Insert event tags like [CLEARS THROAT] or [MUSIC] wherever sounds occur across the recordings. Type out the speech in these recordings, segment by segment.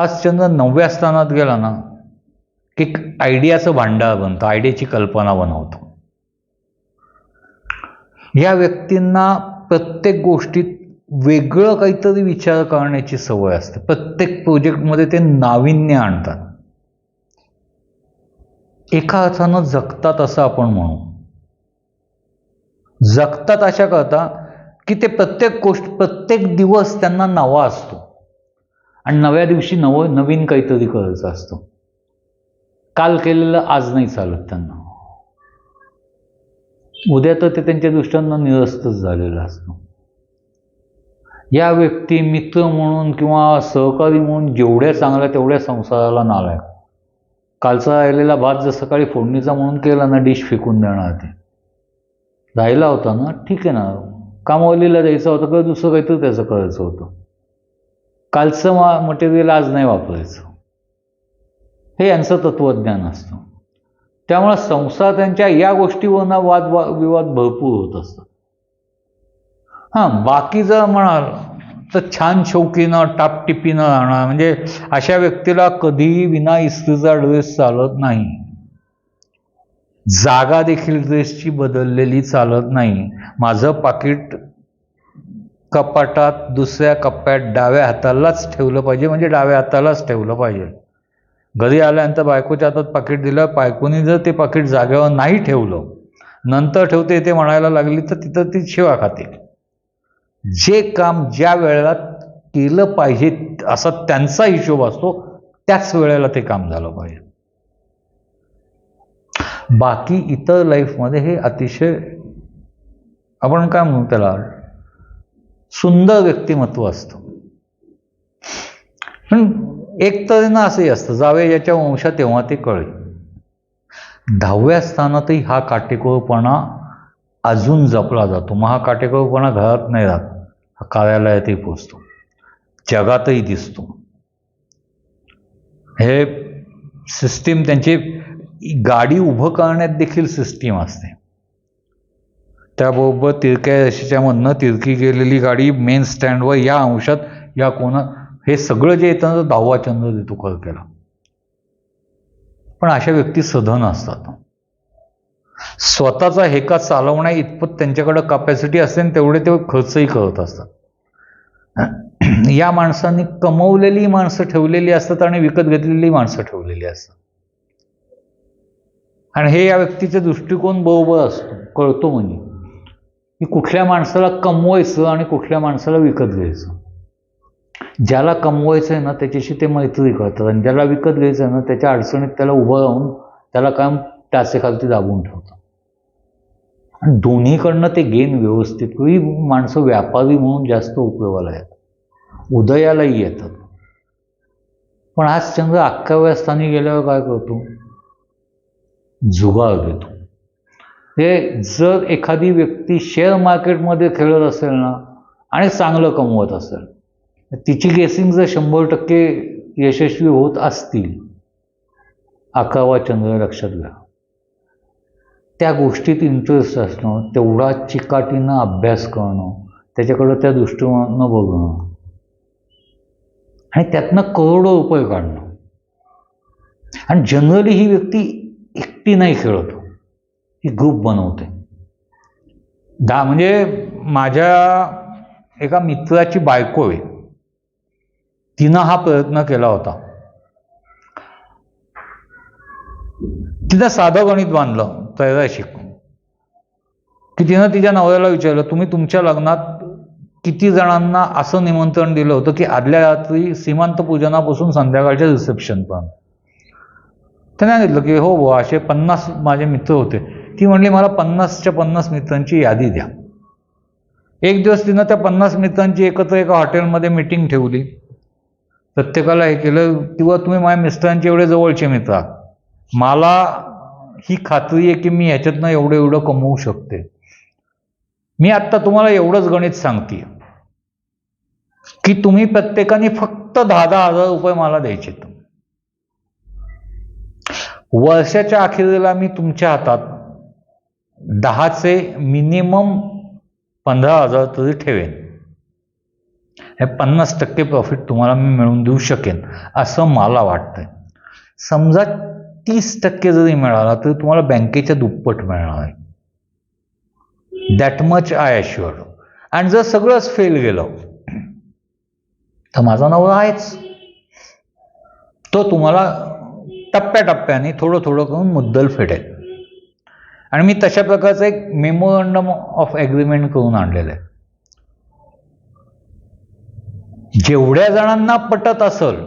हाच चंद्र नवव्या स्थानात गेला ना की एक आयडियाचं भांडार बनतं आयडियाची कल्पना बनवतो. या व्यक्तींना प्रत्येक गोष्टीत वेगळं काहीतरी विचार करण्याची सवय असते. प्रत्येक प्रोजेक्टमध्ये ते नाविन्य आणतात. एका अर्थानं जगतात असं आपण म्हणू. जगतात अशा करता की ते प्रत्येक गोष्ट प्रत्येक दिवस त्यांना नवा असतो. आणि नव्या दिवशी नव नवीन काहीतरी करायचं असतं. काल केलेलं आज नाही चालत त्यांना. उद्या तर ते त्यांच्या दृष्टीनं निरस्तच झालेलं असतो. या व्यक्ती मित्र म्हणून किंवा सहकारी म्हणून जेवढ्या चांगल्या तेवढ्या संसाराला नालायक. कालचा राहिलेला भात जर सकाळी फोडणीचा म्हणून केला ना डिश फेकून देणार ते. राहिला होता ना ठीक आहे ना. कामवलीला द्यायचा होतं किंवा दुसरं काहीतरी त्याचं करायचं होतं. कालचं मा मटेरियल आज नाही वापरायचं. हे यांचं तत्त्वज्ञान असतं. त्यामुळं संसार त्यांच्या या गोष्टीवरनं वाद विवाद भरपूर होत असतात. हां बाकी जर म्हणाल तर छान शौकीनं टापटिपीनं राहणार. म्हणजे अशा व्यक्तीला कधीही विना इस्त्रीचा ड्रेस चालत नाही. जागा देखील ड्रेसची बदललेली चालत नाही. माझं पाकिट कपाटात दुसऱ्या कप्प्यात डाव्या हातालाच ठेवलं पाहिजे म्हणजे डाव्या हातालाच ठेवलं पाहिजे. घरी आल्यानंतर बायकोच्या हातात पाकिट दिलं बायकोनी जर ते पाकिट जागेवर नाही ठेवलं नंतर ठेवते ते म्हणायला लागली तर तिथं ती शिवा खाते. जे काम ज्या वेळेला केलं पाहिजे असा त्यांचा हिशोब असतो त्याच वेळेला ते काम झालं पाहिजे. बाकी इतर लाईफमध्ये हे अतिशय आपण काय म्हणू त्याला? सुंदर व्यक्तिमत्व असतं. पण एक तऱ्हेनं असंही असतं जावे याच्या वंशात तेव्हा ते कळेल दहाव्या स्थानातही हा काटेकोरपणा अजून जपला जातो. मग हा काटेकोरपणा घरात नाही राहत हा कार्यालयातही पोचतो. जगातही दिसतो. हे सिस्टीम त्यांची गाडी उभं करण्यात देखील सिस्टीम असते. त्याबरोबर तिरक्या रेषेच्या मधनं तिरकी गेलेली गाडी मेन स्टँडवर या अंशात या कोणा हे सगळं जे येतं ना दहावा चंद्र देतो केला पण अशा व्यक्ती सधन असतात. स्वतःचा हेका चालवण्या इतपत त्यांच्याकडं कॅपॅसिटी असते आणि तेवढे ते खर्चही करत असतात. [CLEARS THROAT] या माणसांनी कमवलेली माणसं ठेवलेली असतात आणि विकत घेतलेली माणसं ठेवलेली असतात. आणि हे या व्यक्तीचा दृष्टिकोन बरोबर असतो कळतो म्हणजे. की कुठल्या माणसाला कमवायचं आणि कुठल्या माणसाला विकत घ्यायचं. ज्याला कमवायचं आहे ना त्याच्याशी ते मैत्री करतात. आणि ज्याला विकत घ्यायचं आहे ना त्याच्या अडचणीत त्याला उभं राहून त्याला कायम टाचेखालती दाबून ठेवतात. आणि दोन्हीकडनं ते गेन व्यवस्थित ही माणसं व्यापारी म्हणून जास्त उपयोगाला येतात. उदयालाही येतात. पण आज चंद्र अकराव्या स्थानी गेल्यावर काय करतो? जुगार घेतो. हे जर एखादी व्यक्ती शेअर मार्केटमध्ये खेळत असेल ना आणि चांगलं कमवत असेल तिची गेसिंग जर शंभर टक्के यशस्वी होत असतील अकरावा चंद्र लक्षात घ्या. त्या गोष्टीत इंटरेस्ट असणं तेवढा चिकाटीनं अभ्यास करणं त्याच्याकडं त्या दृष्टीनं बघणं आणि त्यातनं करोडो रुपये काढणं. आणि जनरली ही व्यक्ती एकटी नाही खेळत. ही ग्रुप बनवते. दहा म्हणजे माझ्या एका मित्राची बायको आहे. तिनं हा प्रयत्न केला होता. तिनं साधं गणित बांधलं तैराशिक की तिनं तिच्या नवऱ्याला विचारलं तुम्ही तुमच्या लग्नात किती जणांना असं निमंत्रण दिलं होतं की आदल्या रात्री सीमांत पूजनापासून संध्याकाळच्या रिसेप्शन पण त्याने सांगितलं की हो, हो असे पन्नास माझे मित्र होते. ती म्हणली मला पन्नासच्या पन्नास मित्रांची यादी द्या. एक दिवस तिनं त्या पन्नास मित्रांची एकत्र एका हॉटेलमध्ये मिटिंग ठेवली. प्रत्येकाला हे केलं किंवा तुम्ही माझ्या मिस्टरांचे एवढे जवळचे मित्र मला ही खात्री आहे की मी ह्याच्यातनं एवढं एवढं कमवू शकते. मी आत्ता तुम्हाला एवढंच गणित सांगते की तुम्ही प्रत्येकाने फक्त दहा दहा हजार रुपये मला द्यायचे वर्षाच्या अखेरीला मी तुमच्या हातात दहाचे मिनिमम पंधरा हजार तरी ठेवेन. हे पन्नास टक्के प्रॉफिट तुम्हाला मी मिळवून देऊ शकेन असं मला वाटतंय. समजा तीस टक्के जरी मिळाला तरी तुम्हाला बँकेच्या दुप्पट मिळणार आहे. दॅट मच आय अश्युअर आणि जर सगळंच फेल गेलं तर माझा नवरा आहेच. तो तुम्हाला टप्प्याटप्प्याने थोडं थोडं करून मुद्दल फेडेल. आणि मी तशा प्रकारचं एक मेमोरंडम ऑफ ॲग्रीमेंट करून आणलेलं आहे. जेवढ्या जणांना पटत असेल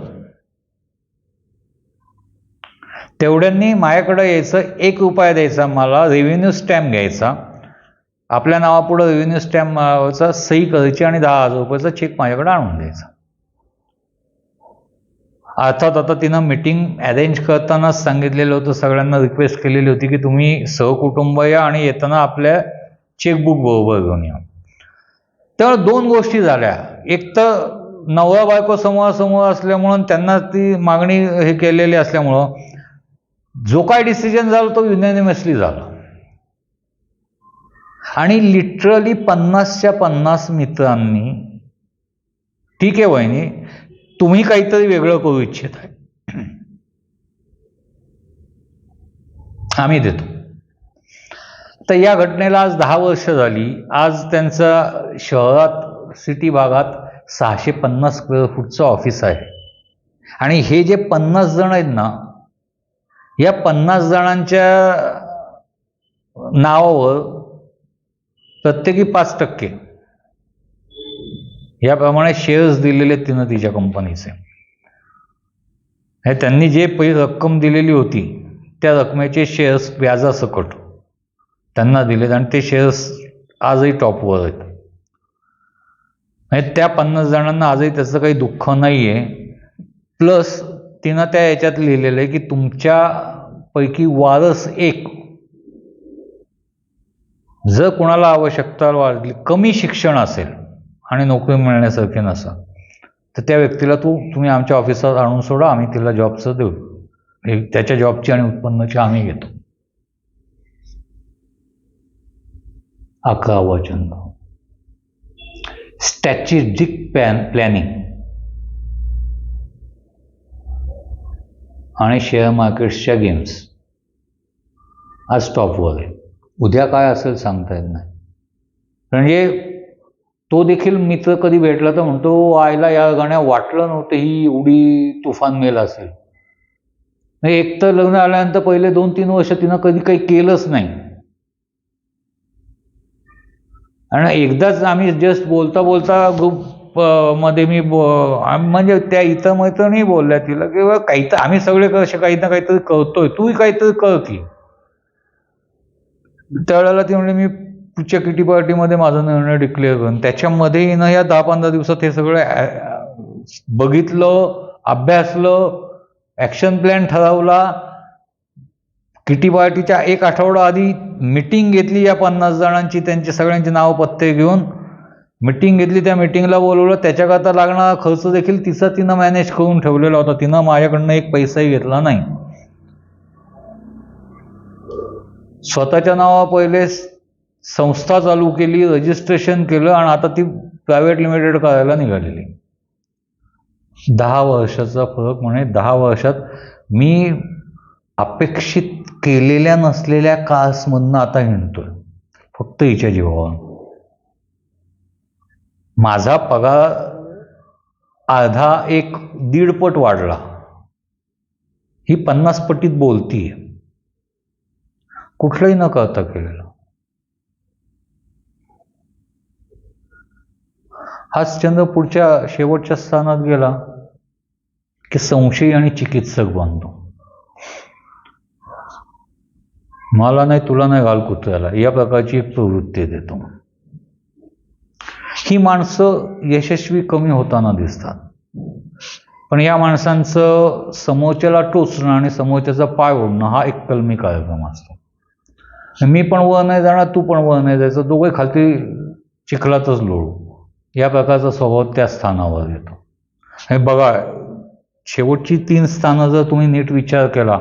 तेवढ्यांनी माझ्याकडं यायचं एक उपाय द्यायचा मला रेव्हेन्यू स्टॅम्प घ्यायचा. आपल्या नावापुढं रेव्हेन्यू स्टॅम्पचा सही करायची आणि दहा हजार रुपयाचा चेक माझ्याकडे आणून द्यायचा. अर्थात आता तिनं मीटिंग अरेंज करतानाच सांगितलेलं होतं सगळ्यांना रिक्वेस्ट केलेली होती की तुम्ही सहकुटुंब या आणि येताना आपल्या चेकबुक बरोबर घेऊन या. तर दोन गोष्टी झाल्या. एक तर नवरा बायको समोरासमोर असल्यामुळं त्यांना ती मागणी हे केलेली असल्यामुळं जो काय डिसिजन झाला तो युनॅनिमसली झाला. आणि लिटरली पन्नासच्या पन्नास मित्रांनी ठीक आहे वहिनी तुम्ही काहीतरी वेगळं करू इच्छित आहे. आम्ही देतो. तर या घटनेला आज दहा वर्ष झाली. आज त्यांचं शहरात सिटी भागात सहाशे पन्नास स्क्वेअर फूटचं ऑफिस आहे. आणि हे जे पन्नास जण आहेत ना या पन्नास जणांच्या नावावर प्रत्येकी पाच टक्के याप्रमाणे शेअर्स दिलेले तिनं तिच्या कंपनीचे हे त्यांनी जे पै रक्कम दिलेली होती त्या रकमेचे शेअर्स व्याजासकट त्यांना दिलेत आणि ते शेअर्स आजही टॉपवर आहेत. म्हणजे त्या पन्नास जणांना आजही त्याचं काही दुःख नाही आहे प्लस तिनं त्या याच्यात लिहिलेलं आहे की तुमच्या पैकी वारस एक जर कोणाला आवश्यकता वाढली कमी शिक्षण असेल आणि नोकरी मिळण्यासारखे नसा. तर त्या व्यक्तीला तू तुम्ही आमच्या ऑफिसात आणून सोडा आम्ही तिला जॉबचं देऊ. हे त्याच्या जॉबची आणि उत्पन्नाची आम्ही घेतो. अकरा वचन स्ट्रॅटेजिक प्लॅन प्लॅनिंग आणि शेअर मार्केट्सच्या गेम्स आज टॉपवर आहे उद्या काय असेल सांगता येत नाही. म्हणजे तो देखील मित्र कधी भेटला तर म्हणतो आयला या गाण्या वाटलं नव्हतं ही एवढी तुफान मेल असेल. म्हणजे एक तर लग्न आल्यानंतर पहिले दोन तीन वर्ष तिनं कधी काही केलंच नाही. आणि एकदाच आम्ही जस्ट बोलता बोलता ग्रुपमध्ये मी म्हणजे त्या इतर मैत्रिणी बोलल्या तिला किंवा काही तर आम्ही सगळे कसे काही ना काहीतरी करतोय तूही काहीतरी कर की. त्यावेळेला ती म्हणजे मी पुढच्या किटी पार्टीमध्ये माझा निर्णय डिक्लेअर करून त्याच्यामध्ये ना या दहा पंधरा दिवसात हे सगळं बघितलं अभ्यासलं ॲक्शन प्लॅन ठरवला. किटी पार्टीच्या एक आठवडा आधी मिटिंग घेतली या पन्नास जणांची त्यांचे सगळ्यांचे नाव पत्ते घेऊन. मिटिंग घेतली त्या मिटिंगला बोलवलं. त्याच्याकरता लागणारा खर्च देखील तिचा तिनं मॅनेज करून ठेवलेला होता. तिनं माझ्याकडनं एक पैसाही घेतला नाही. स्वतःच्या नावा पहिले संस्था चालू केली रजिस्ट्रेशन केलं आणि आता ती प्रायव्हेट लिमिटेड करायला निघालेली. दहा वर्षाचा फरक म्हणे दहा वर्षात मी अपेक्षित केलेल्या नसलेल्या कासमधनं आता हिंडतोय. फक्त हिच्या जीवावर. माझा पगार अर्धा एक दीडपट वाढला. ही पन्नास पटीत बोलतीये. कुठलंही न करता केलेलं. हाच चंद्र पुढच्या शेवटच्या स्थानात गेला की संशयी आणि चिकित्सक बनतो. मला नाही तुला नाही घाल कुत्र्याला. या प्रकारची एक प्रवृत्ती देतो. ही माणसं यशस्वी कमी होताना दिसतात. पण या माणसांचं समोरच्याला टोचणं आणि समोरच्याचा पाय ओढणं हा एक कलमी कार्यक्रम असतो. मी पण वर नाही जाणार तू पण वर नाही जायचं दोघे खालती चिखलातच लोळू. या प्रकारचा स्वभाव त्या स्थानावर येतो. हे बघा शेवटची तीन स्थानं जर तुम्ही नीट विचार केला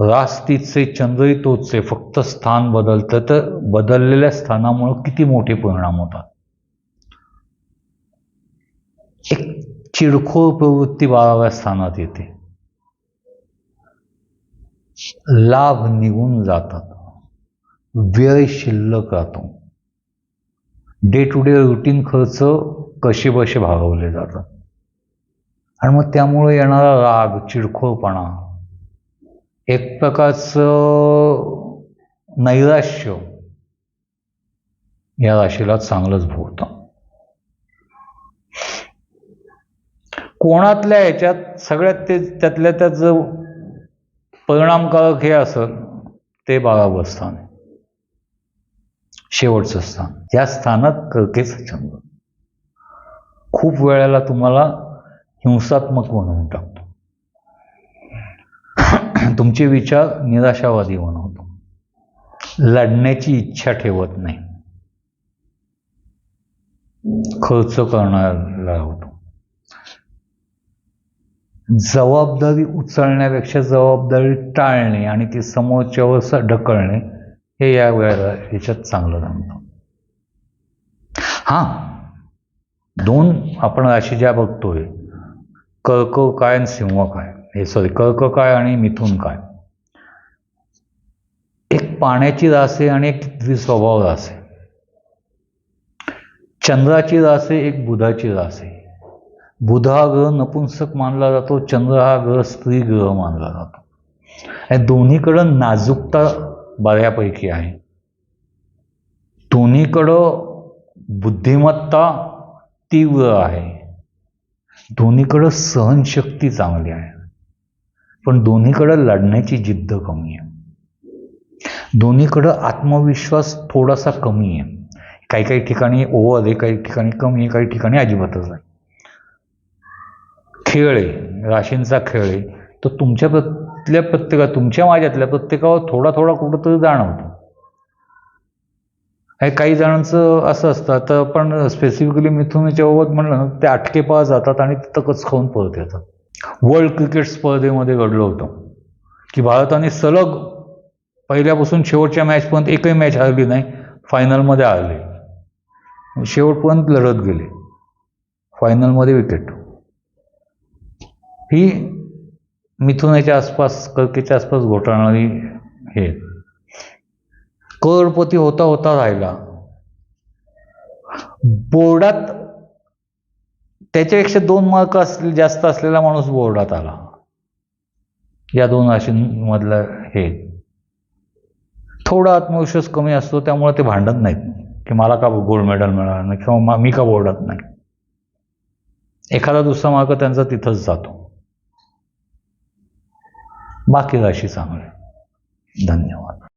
रास तीचचे चंद्रही तोचे फक्त स्थान बदलतं तर बदललेल्या स्थानामुळे किती मोठे परिणाम होतात? एक चिडखोर प्रवृत्ती बाराव्या स्थानात येते. लाभ निघून जातात. व्यय शिल्लक राहतो. डे टू डे रुटीन खर्च कसेबसे भागवले जातात. आणि मग त्यामुळे येणारा राग चिडखोरपणा एक प्रकारचं नैराश्य या राशीला चांगलंच भोगतं. कोणातल्या ह्याच्यात सगळ्यात ते त्यातल्या त्यात जो परिणामकारक हे असेल ते बारावं स्थान आहे. शेवटचं स्थान. या स्थानात कर्केचं छंद खूप वेळेला तुम्हाला हिंसात्मक बनवून टाकतो. [CLEARS THROAT] तुमचे विचार निराशावादी बनवतो. लढण्याची इच्छा ठेवत नाही. खर्च करणारा होतो. जबाबदारी उचलण्यापेक्षा जबाबदारी टाळणे आणि ती समोरच्यावर ढकलणे हे या वेळेला याच्यात चांगलं जमतं हां. दोन आपण अशी ज्या बघतोय कर्क काय आणि सिंह काय? हे सॉरी कर्क काय आणि मिथुन काय? एक पाण्याची रास आहे आणि एक द्विस्वभाव रास. आहे चंद्राची रास आहे एक बुधाची रास. आहे बुध हा ग्रह नपुंसक मानला जातो चंद्र हा ग्रह स्त्री ग्रह मानला जातो. आणि दोन्हीकडं नाजूकता बऱ्यापैकी आहे. दोन्हीकडं बुद्धिमत्ता तीव्र आहे. दोन्हीकडं सहनशक्ती चांगली आहे. पण दोन्हीकडं लढण्याची जिद्द कमी आहे. दोन्हीकडं आत्मविश्वास थोडासा कमी आहे. काही काही ठिकाणी ओव्हर आहे काही ठिकाणी कमी आहे काही ठिकाणी अजिबातच आहे खेळ आहे राशींचा खेळ आहे. तर तुमच्या प्रत्यल्या प्रत्येका तुमच्या माझ्यातल्या प्रत्येकावर थोडा थोडा कुठंतरी जाणवतो. हे काही जणांचं असं असतं. आता पण स्पेसिफिकली मिथुनाच्या बाबत म्हणलं ना ते आटकेपा जातात आणि तिथं कच खाऊन परत येतात. वर्ल्ड क्रिकेट स्पर्धेमध्ये घडलं होतं. की भारताने सलग पहिल्यापासून शेवटच्या मॅचपर्यंत एकही मॅच हरली नाही फायनलमध्ये हरले शेवटपर्यंत लढत गेले. फायनलमध्ये विकेट ही मिथुनाच्या आसपास कर्केच्या आसपास घोटाळणारी हे. करोडपती होता होता राहिला. बोर्डात त्याच्यापेक्षा दोन मार्क असले जास्त असलेला माणूस बोर्डात आला. या दोन राशींमधलं हे. थोडा आत्मविश्वास कमी असतो त्यामुळे ते भांडत नाहीत. की मला का गोल्ड मेडल मिळालं नाही किंवा मी का बोर्डात नाही. एखादा दुसरा मार्क त्यांचा तिथंच जातो. बाकी राशी चांगले. धन्यवाद.